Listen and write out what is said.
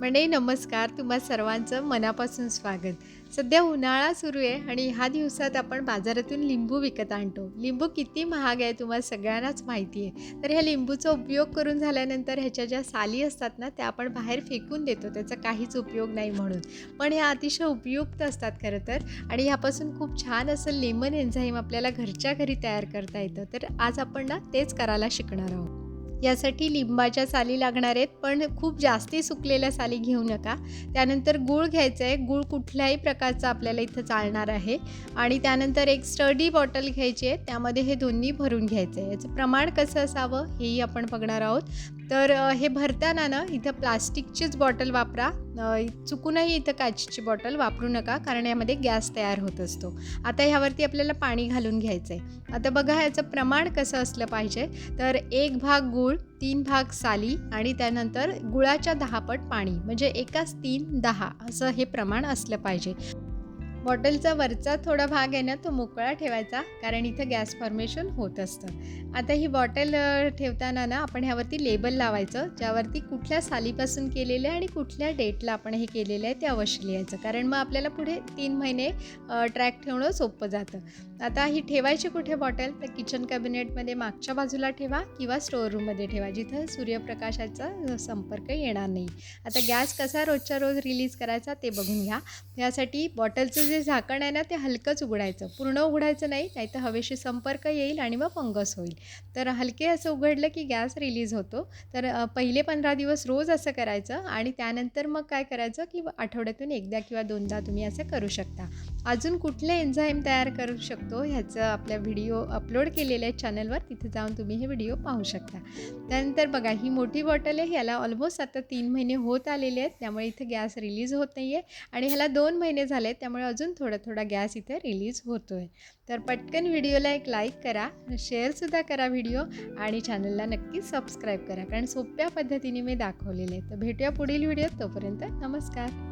म्हणे नमस्कार. तुम्हा सर्वांचं मनापासून स्वागत. सध्या उन्हाळा सुरू आहे आणि ह्या दिवसात आपण बाजारातून लिंबू विकत आणतो. लिंबू किती महाग आहे तुम्हाला सगळ्यांनाच माहिती आहे. तर ह्या लिंबूचा उपयोग करून झाल्यानंतर ह्याच्या ज्या साली असतात ना त्या आपण बाहेर फेकून देतो. त्याचा काहीच उपयोग नाही म्हणून. पण ह्या अतिशय उपयुक्त असतात खरं तर. आणि ह्यापासून खूप छान असं लेमन एन्झाईम आपल्याला घरच्या घरी तयार करता येतं. तर आज आपण ना तेच करायला शिकणार आहोत. यासाठी लिंबाच्या साली लागणार आहेत पण खूप जास्ती सुकलेल्या साली घेऊ नका. त्यानंतर गूळ घ्यायचं आहे गूळ कुठल्याही प्रकारचा आपल्याला इथं चालणार आहे. आणि त्यानंतर एक स्टडी बॉटल घ्यायची आहे. त्यामध्ये हे दोन्ही भरून घ्यायचं आहे याचं प्रमाण कसं असावं हेही आपण बघणार आहोत. तर हे भरताना ना इथं प्लास्टिकचीच बॉटल वापरा. चुकूनही इथं काचीची बॉटल वापरू नका कारण यामध्ये गॅस तयार होत असतो. आता ह्यावरती आपल्याला पाणी घालून घ्यायचं आहे आता बघा याचं प्रमाण कसं असलं पाहिजे. तर एक भाग गूळ तीन भाग साली आणि त्यानंतर गुळाच्या दहा पट पाणी. म्हणजे एकाच तीन दहा असं हे प्रमाण असलं पाहिजे. बॉटलचा वरचा थोडा भाग आहे ना तो मोकळा ठेवायचा कारण इथं गॅस फॉर्मेशन होत असतं. आता ही बॉटल ठेवताना ना आपण ह्यावरती लेबल लावायचं ज्यावरती कुठल्या सालीपासून केलेलं आहे आणि कुठल्या डेटला आपण हे केलेलं आहे ते अवश्य लिहायचं. कारण मग आपल्याला पुढे तीन महिने ट्रॅक ठेवणं सोपं जातं. आता ही ठेवायची कुठे बॉटल तर किचन कॅबिनेटमध्ये मागच्या बाजूला ठेवा किंवा स्टोअर रूममध्ये ठेवा जिथं सूर्यप्रकाशाचा संपर्क येणार नाही. आता गॅस कसा रोजच्या रोज रिलीज करायचा ते बघून घ्या. यासाठी बॉटलचं जे झाकण आहे ना ते हलकंच उघडायचं. पूर्ण उघडायचं नाही नाही तर हवेशी संपर्क येईल आणि मग फंगस होईल. तर हलके असं उघडलं की गॅस रिलीज होतो. तर पहिले पंधरा दिवस रोज असं करायचं आणि त्यानंतर मग काय करायचं की आठवड्यातून एकदा किंवा दोनदा तुम्ही असं करू शकता. अजून कुठले एन्झाईम तयार करू शकतो ह्याचं आपल्या व्हिडिओ अपलोड केलेले आहे चॅनलवर तिथे जाऊन तुम्ही हे व्हिडिओ पाहू शकता. त्यानंतर बघा ही मोठी बॉटल आहे ह्याला ऑलमोस्ट आता तीन महिने होत आलेले आहेत त्यामुळे इथे गॅस रिलीज होत नाही आहे आणि ह्याला दोन महिने झाले आहेत त्यामुळे अजून थोडा थोडा गॅस इथे रिलीज होतो आहे तर पटकन व्हिडिओला एक लाईक करा शेअरसुद्धा करा व्हिडिओ आणि चॅनलला नक्की सबस्क्राईब करा. कारण सोप्या पद्धतीने मी दाखवलेले आहे तर भेटूया पुढील व्हिडिओत तोपर्यंत नमस्कार.